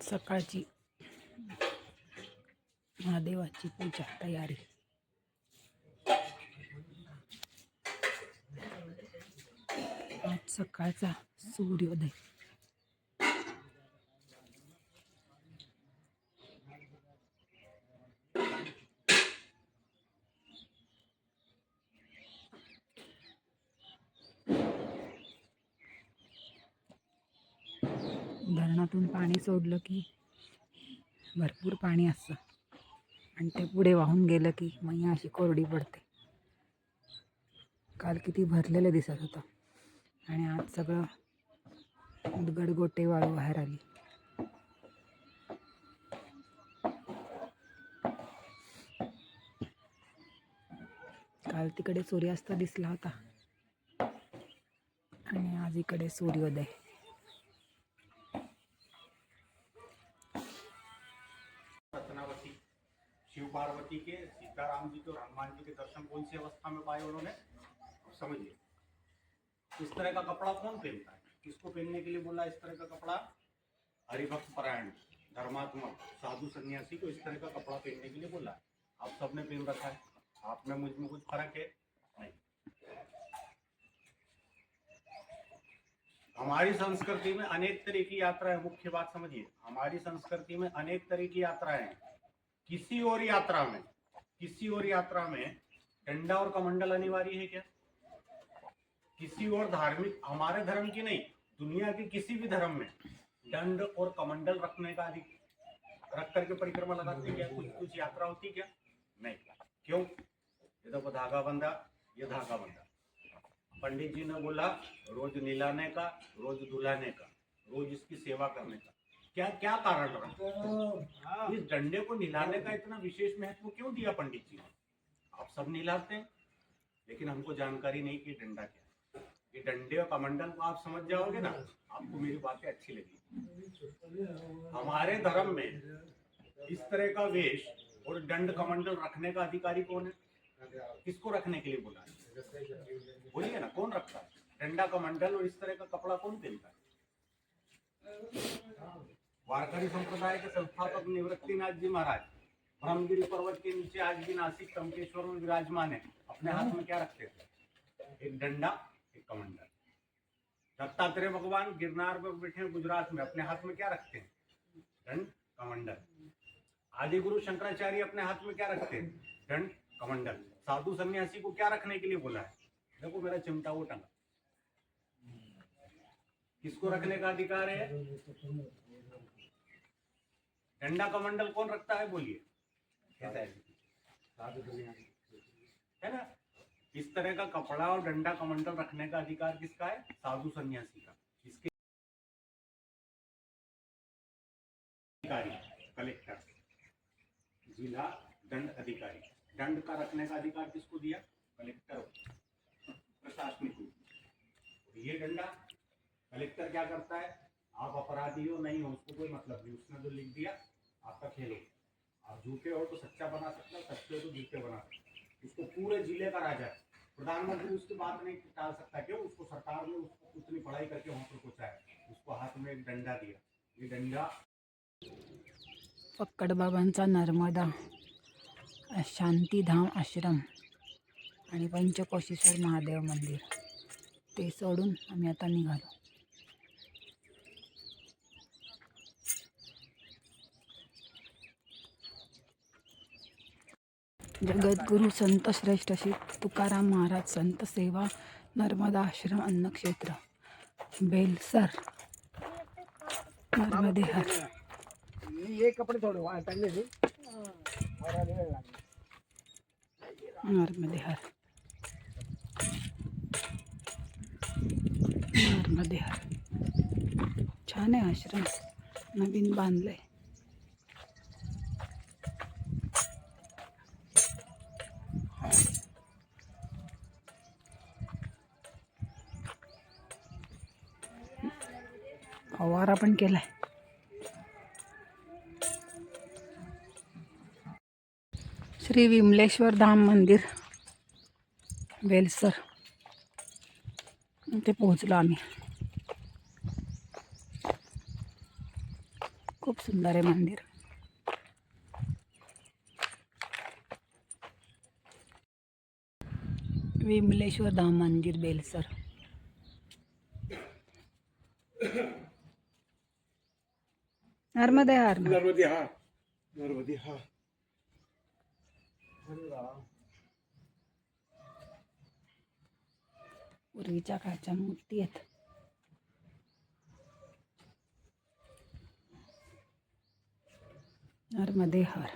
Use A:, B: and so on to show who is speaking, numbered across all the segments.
A: सकाळची महादेवाची पूजा तयारी. आज सकाळचा सूर्योदय धरणातून पाणी सोडलं की भरपूर पाणी असतं. आणि ते पुढे वाहून गेलं की मैया अशी कोरडी पडते. काल किती भरलेलं दिसत होतं. आणि आज सगळं उदगड गोटे वाळू बाहेर आली. काल तिकडे सूर्यास्त दिसला होता. आणि आज इकडे सूर्योदय.
B: पार्वती के, सीताराम जी के और हनुमान जी के दर्शन कौन सी अवस्था में पाए उन्होंने। समझिए। इस तरह का कपड़ा कौन पहनता है? किसको पहनने के लिए बोला इस तरह का कपड़ा? हरिभक्त परायण धर्मात्मक साधु सन्यासी को इस तरह का कपड़ा पहनने के लिए बोला। आप सबने पहन रखा है। आप में मुझमें कुछ फ़र्क है? नहीं। हमारी संस्कृति में अनेक तरह की यात्राएँ, मुख्य बात समझिए। हमारी संस्कृति में अनेक तरह की यात्राएँ हैं। किसी और यात्रा में, किसी और यात्रा में डंडा और कमंडल अनिवार्य है क्या? किसी और धार्मिक, हमारे धर्म की नहीं, दुनिया के किसी भी धर्म में दंड और कमंडल रखने का अधिक, रख करके परिक्रमा लगाते क्या? कुछ कुछ यात्रा होती क्या? नहीं। क्यों? ये देखो धागा बंधा, ये धागा बंधा। पंडित जी ने बोला, रोज नीलाने का, रोज दुलाने का, रोज इसकी सेवा करने का। क्या क्या कारण रहा? इस डंडे को निलाने का इतना विशेष महत्व क्यों दिया पंडित जी ने? आप सब निलाते हैं लेकिन हमको जानकारी नहीं कि डंडा क्या है। ये डंडे और कमंडल को आप समझ जाओगे ना आपको मेरी बातें अच्छी लगी हमारे धर्म में इस तरह का वेश और दंड कमंडल रखने का अधिकारी कौन है? किसको रखने के लिए बोला बोलिए ना कौन रखता है? डंडा कमंडल और इस तरह का कपड़ा कौन पहनता है? वारकरी संप्रदाय के संस्थापक निवृत्तिनाथ जी महाराज, ब्रह्मगिरी पर्वत के नीचे आज भी नासिक टंकेश्वर में विराजमान है अपने हाथ में क्या रखते थे? एक डंडा, एक कमंडल. दत्तात्रेय भगवान गिरनार पर बैठे गुजरात में अपने हाथ में क्या रखते हैं? दंड कमंडल. आदि गुरु शंकराचार्य अपने हाथ में क्या रखते हैं? दंड कमंडल. साधु सन्यासी को क्या रखने के लिए बोला है? देखो मेरा चिमटा वो टंगा। किसको रखने का अधिकार है? डंडा कमंडल कौन रखता है बोलिए। है। ना? इस तरह का कपड़ा और डंडा कमंडल रखने का अधिकार किसका है? साधु सन्यासी का। इसके अधिकारी कलेक्टर जिला दंड अधिकारी। दंड का रखने का अधिकार किसको दिया? कलेक्टर को, प्रशासनिक को ये डंडा कलेक्टर क्या करता है? आप अपराधी हो नहीं हो उसको कोई मतलब नहीं। उसने जो लिख दिया। आपका खेल हो। आप झूठे हो तो सच्चा बना सकता हो सच्चे हो तो झूठे बना सकते उसको पूरे जिले का राजा है। प्रधानमंत्री उसकी बात नहीं टाल सकता क्यों? उसको सरकार ने उसको उतनी पढ़ाई करके वहां पर पहुंचाया। उसको हाथ में एक डंडा दिया। ये डंडा
A: फक्कडबाबांचा नर्मदा शांतीधाम आश्रम आणि पंचकोशीश्वर महादेव मंदिर. ते सोडून आम्ही आता निघालो. जगद्गुरु संत श्रेष्ठ श्री तुकाराम महाराज संत सेवा नर्मदा आश्रम अन्नक्षेत्र. बेलसर नर्मदे हर.
C: ये कपडे थोडे वा टाकले ते वराला वेळ लागला.
A: नर्मदे हर. नर्मदे हर. छान आहे आश्रम. नवीन बांधलंय. फवारा पण केलाय श्री विमलेश्वर धाम मंदिर बेलसर इथे पोहोचलो आम्ही. खूप सुंदर आहे मंदिर. विमलेश्वर धाम मंदिर बेलसर नर्मदे हार
C: नर्मदी हा नर्मदी हा
A: पूर्वीच्या काळच्या मूर्ती आहेत. नर्मदे हार.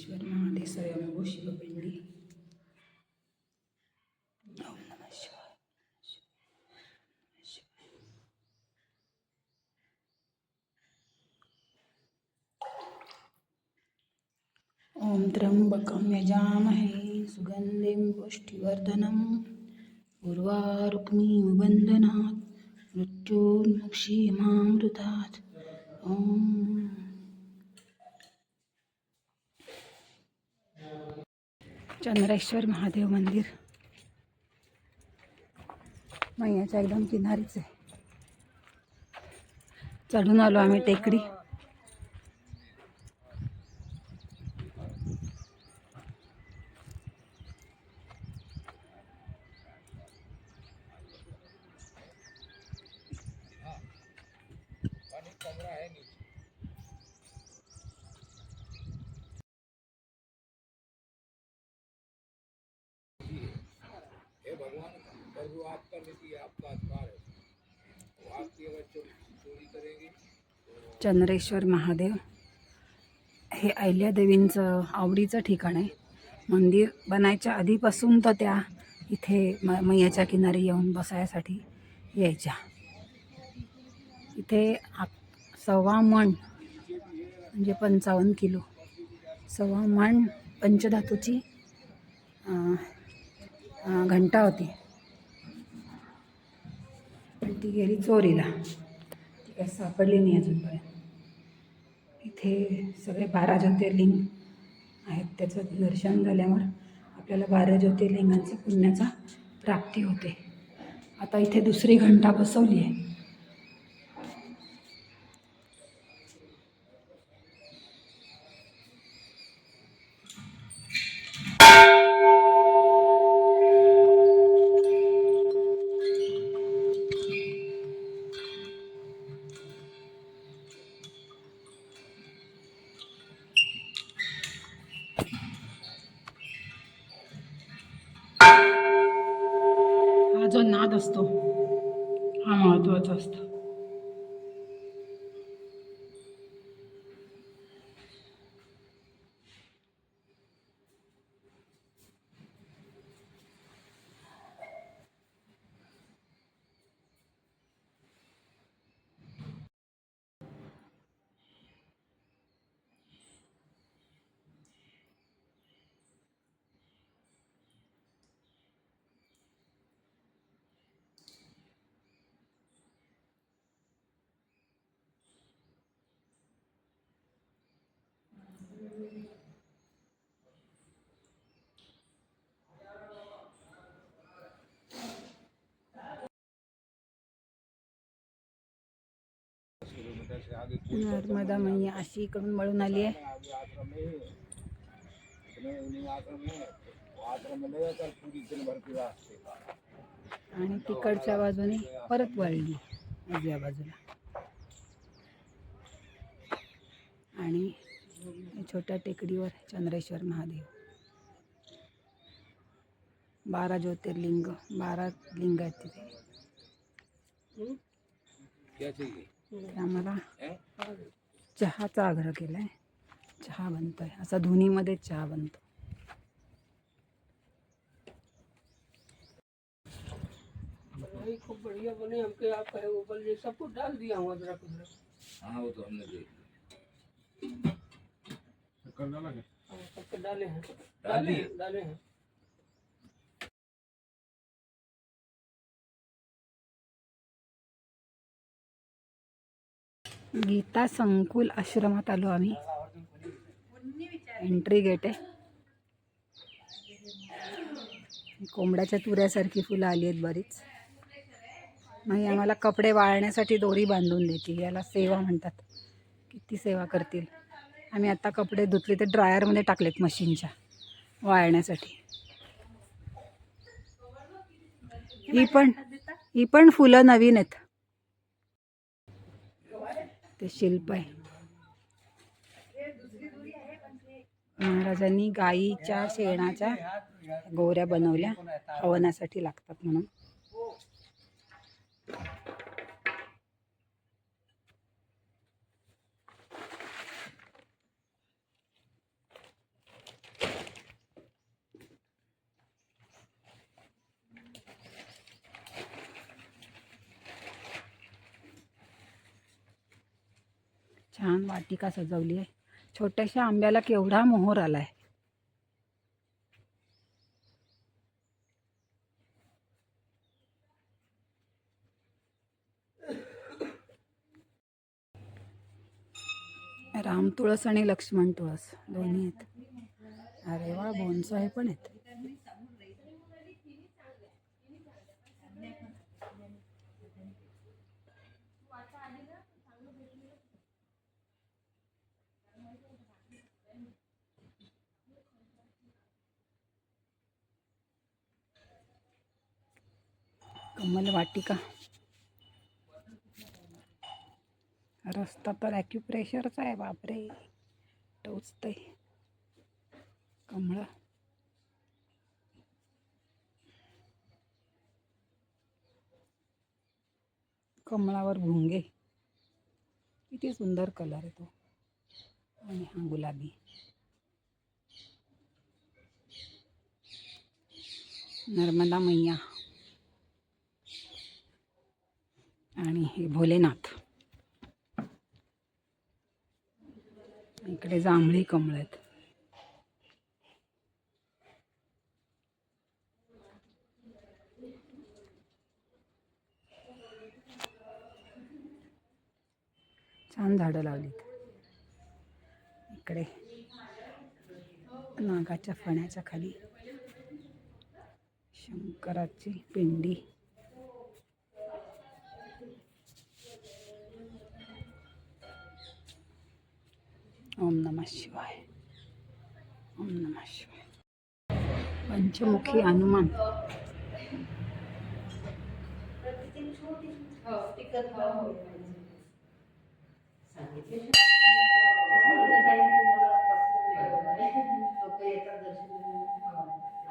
A: विमलेश्वर महादेव स्वयंभू शिवपिंडी ओम नमः शिवाय. ॐ त्र्यम्बकं यजामहे सुगन्धिं पुष्टिवर्धनं उर्वारुक्मीवन्दनात् मृत्योन्मुक्षीमामृतात्. ॐ चंद्रेश्वर महादेव मंदिर. मैयाच्या एकदम किनारीच आहे. चढून आलो आम्ही टेकडी.
C: आपका अधिकार है। अगर चोरी करेंगे
A: चंद्रेश्वर महादेव हे अहिल्यादेवींचं आवडीचं ठिकाण आहे. मंदिर बनायच्या आधीपासून तर त्या इथे म मैयाच्या किनारी येऊन बसायसाठी यायच्या. इथे आप सव्वा मण म्हणजे पंचावन्न किलो सव्वा मण पंचधातूची घंटा होती. ती गेली चोरीला. ती काय सापडली नाही अजूनपर्यंत. इथे सगळे बारा ज्योतिर्लिंग आहेत. त्याचं दर्शन झाल्यावर आपल्याला बारा ज्योतिर्लिंगांची पुण्याचा प्राप्ती होते. आता इथे दुसरी घंटा बसवली आहे. नर्मदा मैया अशी इकडून मळून आली आहे. आणि तिकडच्या बाजूने परत वळली उजव्या बाजूला. आणि छोट्या टेकडीवर चंद्रेश्वर महादेव. बारा ज्योतिर्लिंग बारा लिंग आहेत तिथे.
C: क्या चाहिए
A: आम्हाला
C: हैं?
A: चहाचा आग्रह केला आहे चहा बनतोय. असा धुनीमध्ये चहा बनतो.
D: खूब बढ़िया बने हमके आप कहे ऊपर ये सब कुछ डाल दिया हूँ अदरक उदरक।
C: हाँ वो तो हमने देख
D: डाले हैं।
C: डाल
D: हैं डाले हैं।
A: गीता संकुल आश्रमात आलो आम्ही. एंट्री गेट आहे. कोंबड्याच्या तुऱ्यासारखी फुलं आली आहेत बरीच. नाही आम्हाला कपडे वाळण्यासाठी दोरी बांधून देते याला सेवा म्हणतात. किती सेवा करतील. आम्ही आता कपडे धुतले ते ड्रायरमध्ये टाकलेत मशीनच्या वाळण्यासाठी. ही पण ही पण फुलं नवीन आहेत. ते शिल्प आहे. महाराजांनी गाईच्या शेणाच्या गोऱ्या बनवल्या हवनासाठी लागतात म्हणून. छान वाटिका सजवली आहे. छोट्याशा आंब्याला केवढा मोहर आलाय. राम तुळस आणि लक्ष्मण तुळस दोन्ही आहेत. अरे वा बोनसाय पण आहेत. कमल वाटिका. रस्ता तर ॲक्युप्रेशरचा आहे बापरे. टोचतं आहे कमळ. कमळावर भुंगे. किती सुंदर कलर आहे तो. आणि हा गुलाबी. नर्मदा मैया आणि हे भोलेनाथ. इकडे जांभळी कमळ आहेत. छान झाडं लावलीत. इकडे नागाच्या फण्याच्या खाली शंकराची पिंडी. ओम नमः शिवाय. ओम नमः शिवाय. पंचमुखी हनुमान.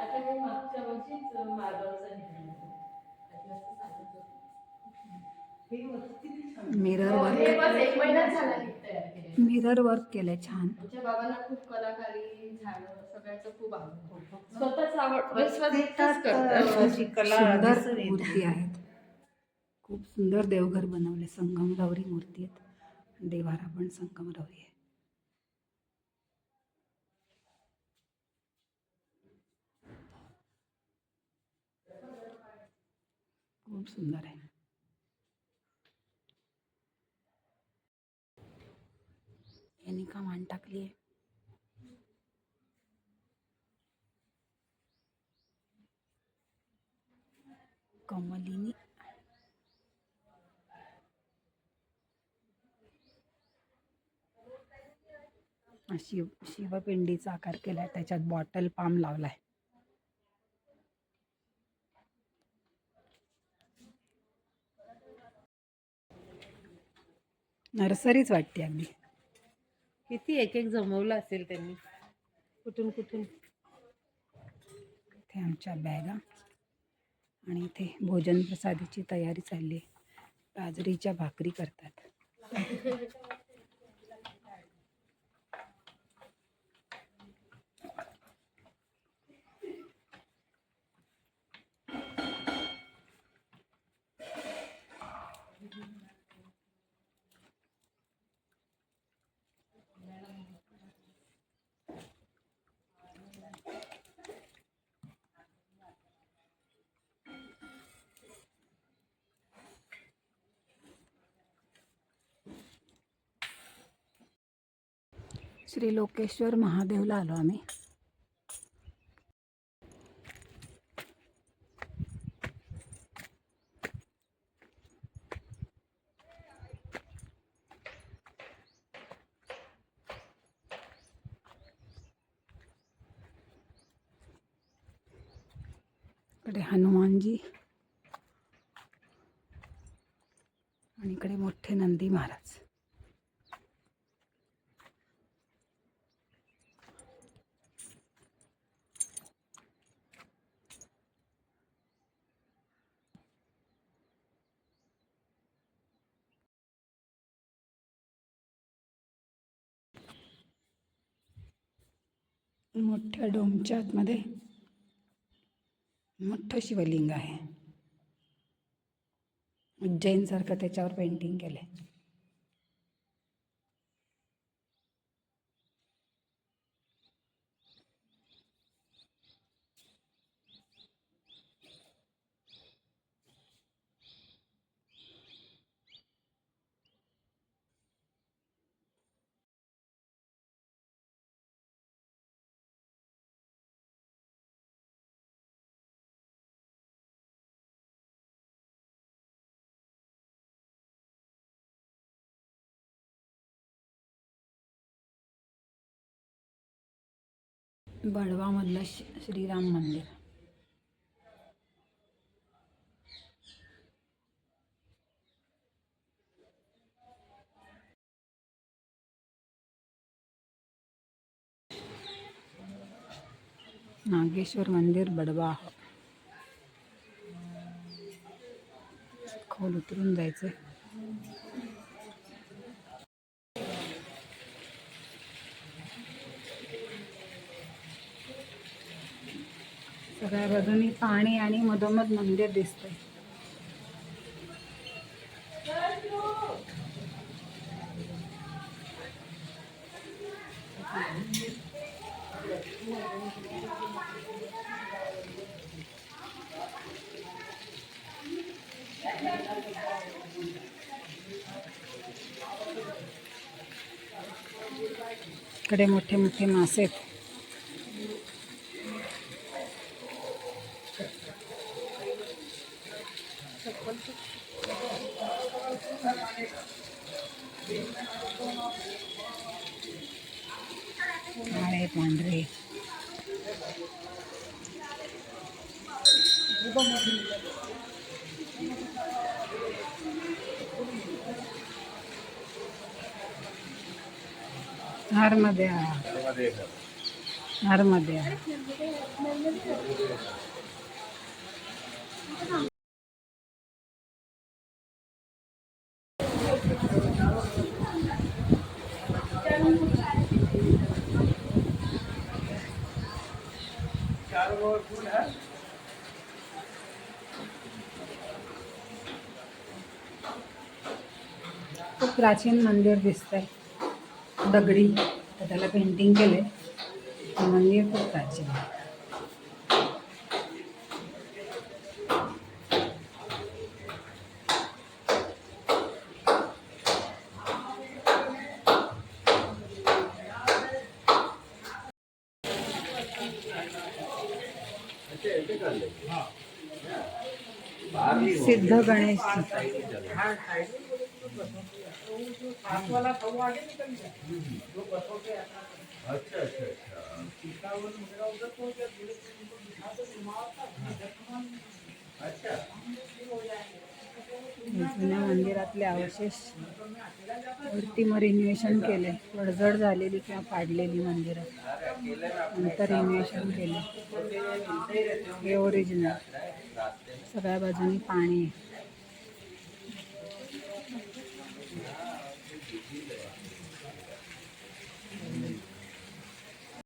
E: आता मी मागच्या वर्षीच मार्बलचा
A: मिरर
E: हे
A: वर्क मिरर वर्क केलंय छान.
E: बाबांना खूप कलाकारी झाड सगळ्याचं खूप आवड स्वतःच आवड स्वतःच करतात
A: सुंदर मूर्ती आहेत. खूप सुंदर देवघर बनवले. संगमरवरी मूर्ती आहेत. देवारा पण संगमरवरी आहे. खूप सुंदर आहे. यांनी का मान टाकली आहे? कमलिनी. शिव शिवपिंडीचा आकार केलाय त्याच्यात बॉटल पाम लावलाय. नर्सरीच वाटते अगदी.
F: किती एक एक जमवलं असेल त्यांनी. कुठून कुठून?
A: इथे आमच्या बॅगा आणि इथे भोजन प्रसादीची तयारी चालली आहे. बाजरीच्या भाकरी करतात. श्री लोकेश्वर महादेवला आलो आम्ही. इकडे हनुमानजी आणि इकडे मोठे नंदी महाराज. मोठ्या आतमध्ये मोठं शिवलिंग आहे. उज्जैनसारखं त्याच्यावर पेंटिंग केलं आहे बडवामधलं श- श्रीराम मंदिर. नागेश्वर मंदिर बडवा. खोल उतरून जायचं सगळ्या बाजूनी पाणी आणि मधोमध मंदिर दिसतंय. इकडे मोठे मोठे मासे आहेत. काळे पांढरे हारमध्ये हारमध्ये खूप प्राचीन मंदिर दिसतंय। दगडी तर त्याला पेंटिंग केले मंदिर खूप प्राचीन आहे. सिद्ध गणेश जुन्या मंदिरातले अवशेष वरती मग रिन्युएशन केले. पडझड झालेली किंवा पाडलेली मंदिरं. नंतर रिन्युएशन केले. हे ओरिजिनल सगळ्या बाजूनी पाणी आहे